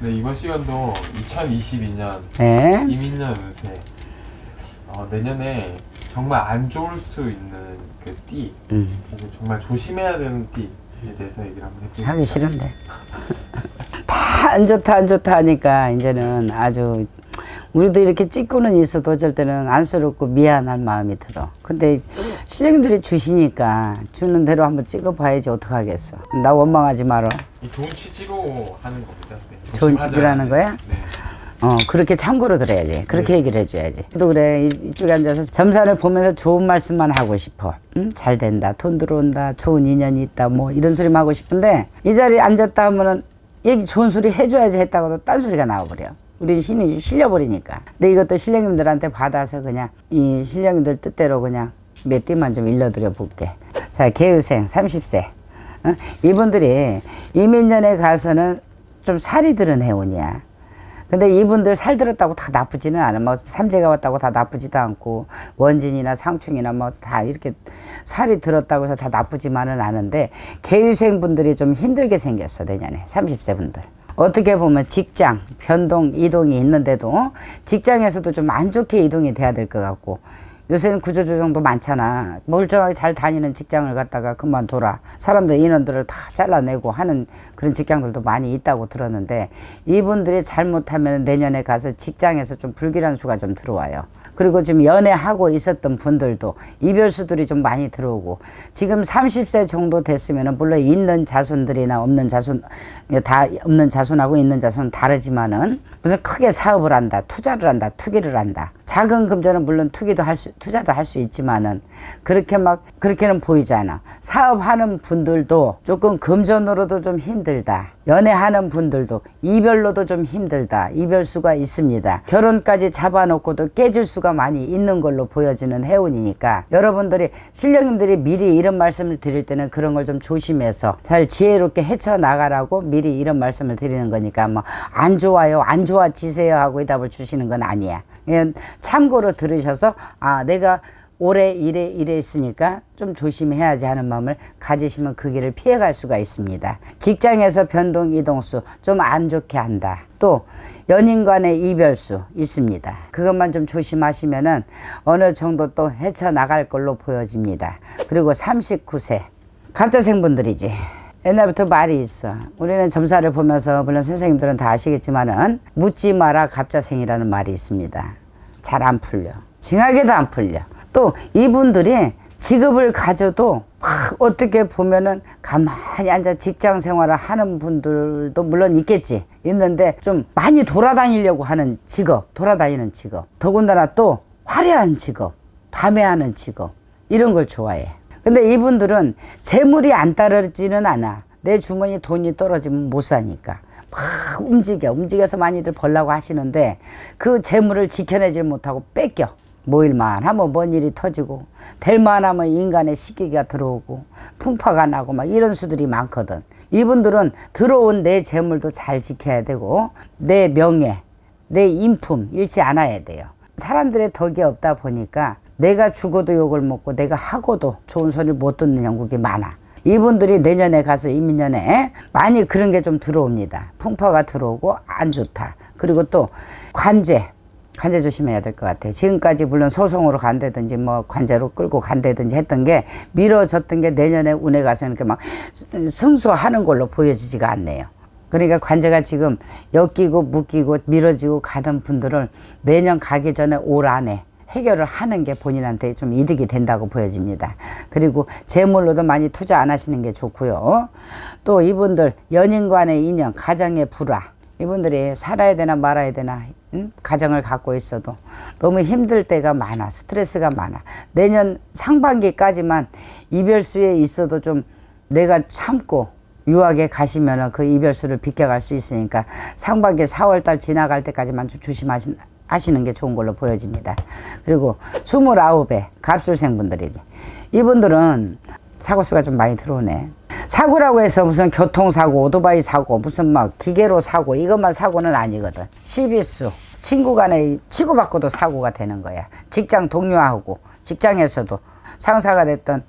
네, 이번 시간도 2022년 네. 이민년 운세. 어, 내년에 정말 안 좋을 수 있는 그 띠, 음, 그리고 정말 조심해야 되는 띠에 대해서 얘기를 한번 해보겠습니다. 하기 싫은데. 다 안 좋다 안 좋다 하니까 이제는 아주 우리도 이렇게 찍고는 있어도 어쩔 때는 안쓰럽고 미안한 마음이 들어. 근데 신령님들이 주시니까 주는 대로 한번 찍어봐야지 어떡하겠어. 나 원망하지 말어. 이 좋은 취지로 하는 겁니다, 선생님. 좋은 하는 거야? 네. 어, 그렇게 참고로 들어야 지. 그렇게 얘기를 해줘야지. 또 그래. 이- 이쪽에 앉아서 점사를 보면서 좋은 말씀만 하고 싶어. 응? 잘 된다. 돈 들어온다. 좋은 인연이 있다. 뭐 이런 소리만 하고 싶은데 이 자리에 앉았다 하면은 얘기 좋은 소리 해줘야지 했다고도 딴 소리가 나와버려. 우리 신이 실려버리니까. 근데 이것도 신령님들한테 받아서 그냥 이 신령님들 뜻대로 그냥 몇 띠만 좀 일러드려 볼게. 자, 개유생 30세. 어? 이분들이 이민년에 가서는 좀 살이 들은 해운이야. 근데 이분들 살 들었다고 다 나쁘지는 않아. 뭐 삼재가 왔다고 다 나쁘지도 않고 원진이나 상충이나 뭐 다 이렇게 살이 들었다고 해서 다 나쁘지만은 않은데 개유생 분들이 좀 힘들게 생겼어 내년에 30세 분들. 어떻게 보면 직장 변동 이동이 있는데도 직장에서도 좀 안 좋게 이동이 돼야 될 것 같고 요새는 구조조정도 많잖아. 멀쩡하게 잘 다니는 직장을 갖다가 그만둬라. 사람들 인원들을 다 잘라내고 하는 그런 직장들도 많이 있다고 들었는데 이분들이 잘못하면 내년에 가서 직장에서 좀 불길한 수가 좀 들어와요. 그리고 좀 연애하고 있었던 분들도 이별수들이 좀 많이 들어오고 지금 30세 정도 됐으면은 물론 있는 자손들이나 없는 자손 다 없는 자손하고 있는 자손은 다르지만은 무슨 크게 사업을 한다, 투자를 한다, 투기를 한다. 작은 금전은 물론 투기도 할 수, 투자도 할 수 있지만은 그렇게 막 그렇게는 보이지 않아. 사업하는 분들도 조금 금전으로도 좀 힘들다. 연애하는 분들도 이별로도 좀 힘들다. 이별수가 있습니다. 결혼까지 잡아놓고도 깨질 수가 많이 있는 걸로 보여지는 해운이니까 여러분들이 신령님들이 미리 이런 말씀을 드릴 때는 그런 걸 좀 조심해서 잘 지혜롭게 헤쳐 나가라고 미리 이런 말씀을 드리는 거니까 뭐 안 좋아요, 안 좋아지세요 하고 이 답을 주시는 건 아니야. 그냥 참고로 들으셔서 아 내가 올해 이래 이래 있으니까 좀 조심해야지 하는 마음을 가지시면 그 길을 피해갈 수가 있습니다. 직장에서 변동 이동수 좀 안 좋게 한다. 또 연인 간의 이별수 있습니다. 그것만 좀 조심하시면은 어느 정도 또 헤쳐 나갈 걸로 보여집니다. 그리고 39세 갑자생분들이지. 옛날부터 말이 있어. 우리는 점사를 보면서 물론 선생님들은 다 아시겠지만은 묻지 마라 갑자생이라는 말이 있습니다. 잘 안 풀려. 징하게도 안 풀려. 또 이분들이 직업을 가져도 막 어떻게 보면은 가만히 앉아 직장 생활을 하는 분들도 물론 있겠지. 있는데 좀 많이 돌아다니려고 하는 직업, 돌아다니는 직업. 더군다나 또 화려한 직업, 밤에 하는 직업. 이런 걸 좋아해. 근데 이분들은 재물이 안 따르지는 않아. 내 주머니 돈이 떨어지면 못 사니까. 막 움직여. 움직여서 많이들 벌라고 하시는데 그 재물을 지켜내질 못하고 뺏겨. 모일만 하면 뭔 일이 터지고 될만 하면 인간의 시기가 들어오고 풍파가 나고 막 이런 수들이 많거든. 이분들은 들어온 내 재물도 잘 지켜야 되고 내 명예, 내 인품 잃지 않아야 돼요. 사람들의 덕이 없다 보니까 내가 죽어도 욕을 먹고 내가 하고도 좋은 소리를 못 듣는 영국이 많아. 이분들이 내년에 가서 이민년에 많이 그런 게 좀 들어옵니다. 풍파가 들어오고 안 좋다. 그리고 또 관제. 관제 조심해야 될 것 같아요. 지금까지 물론 소송으로 간다든지 뭐 관제로 끌고 간다든지 했던 게 미뤄졌던 게 내년에 운에 가서 이렇게 막 승소하는 걸로 보여지지가 않네요. 그러니까 관제가 지금 엮이고 묶이고 미뤄지고 가던 분들은 내년 가기 전에 올 안에 해결을 하는 게 본인한테 좀 이득이 된다고 보여집니다. 그리고 재물로도 많이 투자 안 하시는 게 좋고요. 또 이분들 연인 간의 인연, 가정의 불화. 이분들이 살아야 되나 말아야 되나 응? 가정을 갖고 있어도 너무 힘들 때가 많아 스트레스가 많아 내년 상반기까지만 이별수에 있어도 좀 내가 참고 유학에 가시면은 그 이별수를 비껴갈 수 있으니까 상반기 4월달 지나갈 때까지만 좀 조심하시는 하시는 게 좋은 걸로 보여집니다. 그리고 29에 갑술생분들이지. 이분들은 사고수가 좀 많이 들어오네. 사고라고 해서 무슨 교통사고, 오토바이 사고, 무슨 막 기계로 사고, 이것만 사고는 아니거든. 시비수, 친구 간에 치고받고도 사고가 되는 거야. 직장 동료하고, 직장에서도 상사가 됐던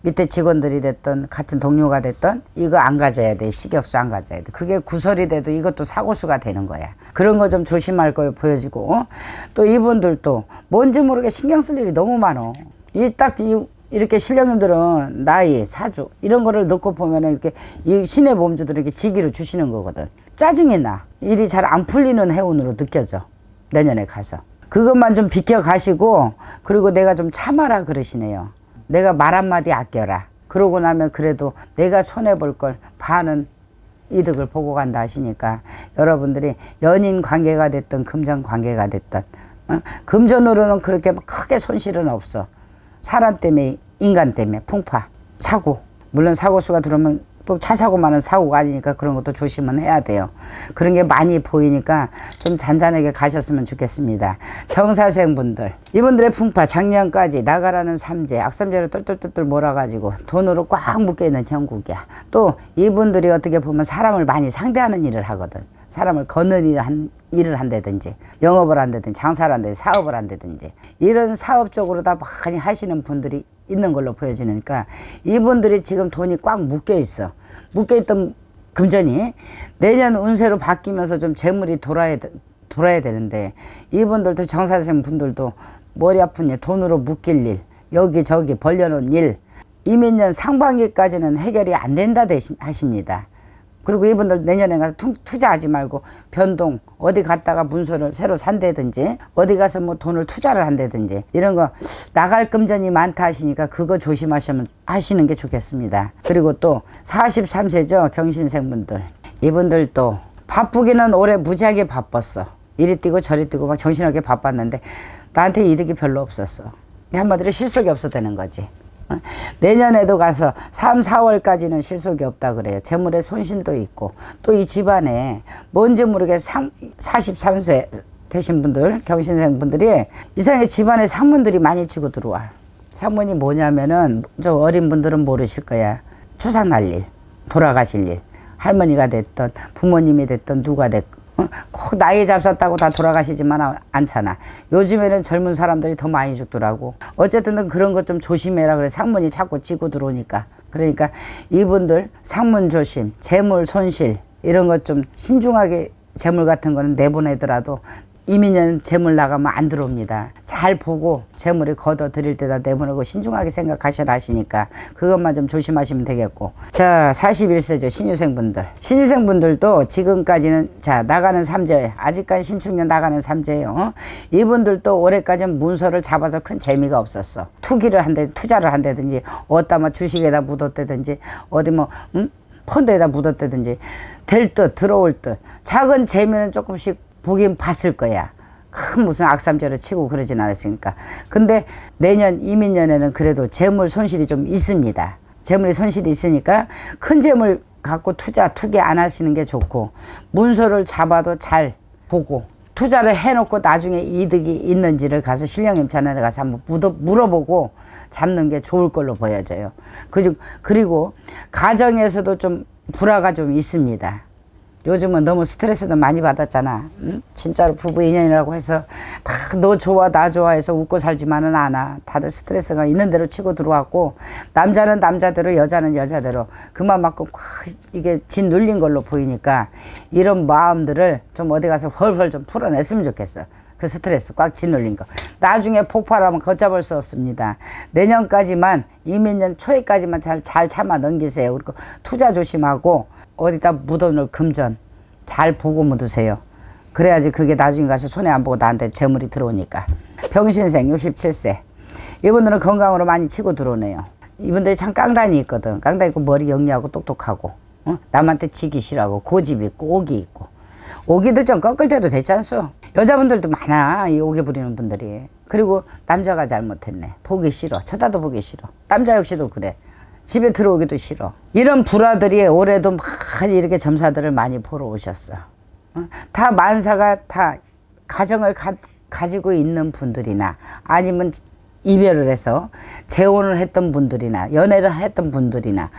밑에 직원들이 됐던 같은 동료가 됐던 이거 안 가져야 돼 식약수 안 가져야 돼 그게 구설이 돼도 이것도 사고수가 되는 거야 그런 거 좀 조심할 걸 보여지고 어? 또 이분들도 뭔지 모르게 신경 쓸 일이 너무 많어 이딱 이, 이렇게 신령님들은 나이 사주 이런 거를 놓고 보면은 이렇게 이 신의 몸주들에게 지기를 주시는 거거든 짜증이 나 일이 잘 안 풀리는 해운으로 느껴져 내년에 가서 그것만 좀 비켜 가시고 그리고 내가 좀 참아라 그러시네요. 내가 말 한마디 아껴라. 그러고 나면 그래도 내가 손해 볼 걸 반은 이득을 보고 간다 하시니까 여러분들이 연인 관계가 됐든 금전 관계가 됐든 어? 금전으로는 그렇게 크게 손실은 없어. 사람 때문에 인간 때문에 풍파 사고 물론 사고 수가 들어오면 또 차 사고 많은 사고가 아니니까 그런 것도 조심은 해야 돼요. 그런 게 많이 보이니까 좀 잔잔하게 가셨으면 좋겠습니다. 경사생 분들 이분들의 풍파 작년까지 나가라는 삼재 악삼재로 똘똘똘똘 몰아가지고 돈으로 꽉 묶여 있는 형국이야. 또 이분들이 어떻게 보면 사람을 많이 상대하는 일을 하거든. 사람을 일을, 한, 일을 한다든지 영업을 한다든지 장사를 한다든지 사업을 한다든지 이런 사업 쪽으로 다 많이 하시는 분들이 있는 걸로 보여지니까 이분들이 지금 돈이 꽉 묶여 있어 묶여 있던 금전이 내년 운세로 바뀌면서 좀 재물이 돌아야 돼- 돌아야 되는데 이분들도 정사생 분들도 머리 아픈 일 돈으로 묶일 일 여기저기 벌려놓은 일 이민년 상반기까지는 해결이 안 된다 하십니다. 그리고 이분들 내년에 가서 투, 투자하지 말고 변동 어디 갔다가 문서를 새로 산다든지 어디 가서 뭐 돈을 투자를 한다든지 이런 거 나갈 금전이 많다 하시니까 그거 조심하시면 하시는 게 좋겠습니다. 그리고 또 43세죠 경신생분들 이분들도 바쁘기는 올해 무지하게 바빴어. 이리 뛰고 저리 뛰고 막 정신없게 바빴는데 나한테 이득이 별로 없었어. 한마디로 실속이 없어 되는 거지. 어? 내년에도 가서 3, 4월까지는 실속이 없다 그래요. 재물에 손실도 있고 또 이 집안에 뭔지 모르게 상, 43세 되신 분들 경신생 분들이 이상하게 집안에 상문들이 많이 치고 들어와. 상문이 뭐냐면은 저 어린 분들은 모르실 거야. 추상 날 일, 돌아가실 일, 할머니가 됐던 부모님이 됐던 누가 됐건 어? 꼭 나이 잡섰다고 다 돌아가시지만 아- 않잖아. 요즘에는 젊은 사람들이 더 많이 죽더라고. 어쨌든 그런 것 좀 조심해라 그래. 상문이 자꾸 치고 들어오니까. 그러니까 이분들 상문 조심, 재물 손실 이런 것 좀 신중하게 재물 같은 거는 내보내더라도 이민년 재물 나가면 안 들어옵니다. 잘 보고 재물이 걷어 들일 때다 내보내고 신중하게 생각하셔라 하시니까 그것만 좀 조심하시면 되겠고. 자, 41세죠. 신유생분들. 신유생분들도 지금까지는 자, 나가는 삼재, 아직까지 신축년 나가는 삼재예요. 어? 이분들도 올해까지는 문서를 잡아서 큰 재미가 없었어. 투기를 한다, 투자를 한다든지, 어디다 뭐 주식에다 묻었다든지, 어디 뭐, 음? 펀드에다 묻었다든지 될 듯 들어올 듯 작은 재미는 조금씩 보긴 봤을 거야. 큰 무슨 악삼재로 치고 그러진 않았으니까. 근데 내년 이민년에는 그래도 재물 손실이 좀 있습니다. 재물이 손실이 있으니까 큰 재물 갖고 투자 투기 안 하시는 게 좋고 문서를 잡아도 잘 보고 투자를 해놓고 나중에 이득이 있는지를 가서 신령임 채널에 가서 한번 묻어, 물어보고 잡는 게 좋을 걸로 보여져요. 그, 그리고 가정에서도 좀 불화가 좀 있습니다. 요즘은 너무 스트레스도 많이 받았잖아. 응? 진짜로 부부 인연이라고 해서 다 너 좋아 나 좋아해서 웃고 살지만은 않아. 다들 스트레스가 있는 대로 치고 들어왔고 남자는 남자대로 여자는 여자대로 그만큼 콱 이게 진 눌린 걸로 보이니까 이런 마음들을 좀 어디 가서 헐헐 좀 풀어냈으면 좋겠어. 그 스트레스 꽉 짓눌린 거. 나중에 폭발하면 걷잡을 수 없습니다. 내년까지만 이민년 초에까지만 잘, 잘 참아 넘기세요. 그리고 투자 조심하고 어디다 묻어놓을 금전 잘 보고 묻으세요. 그래야지 그게 나중에 가서 손해 안 보고 나한테 재물이 들어오니까. 병신생 67세. 이분들은 건강으로 많이 치고 들어오네요. 이분들이 참 깡단이 있거든. 깡단 있고 머리 영리하고 똑똑하고 어? 남한테 지기 싫어하고 고집 있고 오기 있고 오기들 좀 꺾을 때도 됐잖소. 여자분들도 많아 이 오기 부리는 분들이. 그리고 남자가 잘못했네. 보기 싫어. 쳐다도 보기 싫어. 남자 역시도 그래. 집에 들어오기도 싫어. 이런 불화들이 올해도 많이 이렇게 점사들을 많이 보러 오셨어. 어? 다 만사가 다 가정을 가, 가지고 있는 분들이나 아니면 이별을 해서 재혼을 했던 분들이나 연애를 했던 분들이나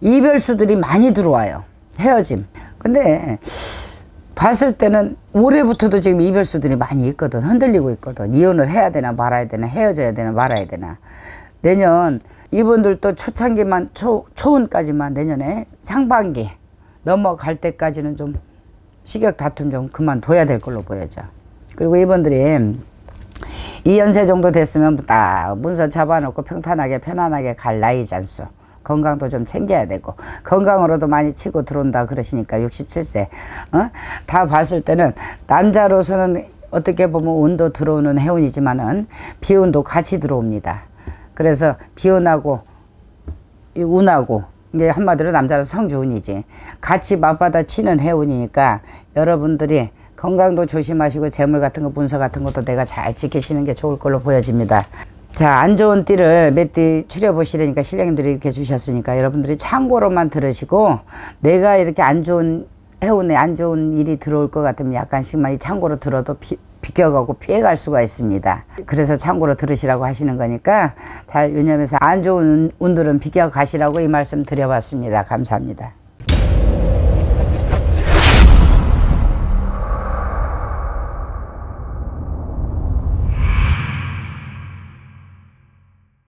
이별수들이 많이 들어와요. 헤어짐. 근데 봤을 때는 올해부터도 지금 이별수들이 많이 있거든. 흔들리고 있거든. 이혼을 해야 되나 말아야 되나 헤어져야 되나 말아야 되나. 내년 이분들도 초창기만 초 초운까지만 내년에 상반기 넘어갈 때까지는 좀 식욕 다툼 좀 그만둬야 될 걸로 보여져. 그리고 이분들이 이 연세 정도 됐으면 딱 문서 잡아놓고 평탄하게 편안하게 갈 나이지 않소. 건강도 좀 챙겨야 되고 건강으로도 많이 치고 들어온다 그러시니까 67세 어? 다 봤을 때는 남자로서는 어떻게 보면 운도 들어오는 해운이지만은 비운도 같이 들어옵니다. 그래서 비운하고 이 운하고 이게 한마디로 남자는 성주운이지 같이 맞받아 치는 해운이니까 여러분들이 건강도 조심하시고 재물 같은 거 문서 같은 것도 내가 잘 지키시는 게 좋을 걸로 보여집니다. 자, 안 좋은 띠를 몇 띠 추려보시려니까 신령님들이 이렇게 주셨으니까 여러분들이 참고로만 들으시고 내가 이렇게 안 좋은 해운에 안 좋은 일이 들어올 것 같으면 약간씩만 이 참고로 들어도 비, 비껴가고 피해갈 수가 있습니다. 그래서 참고로 들으시라고 하시는 거니까 다 유념해서 안 좋은 운들은 비껴가시라고 이 말씀 드려봤습니다. 감사합니다.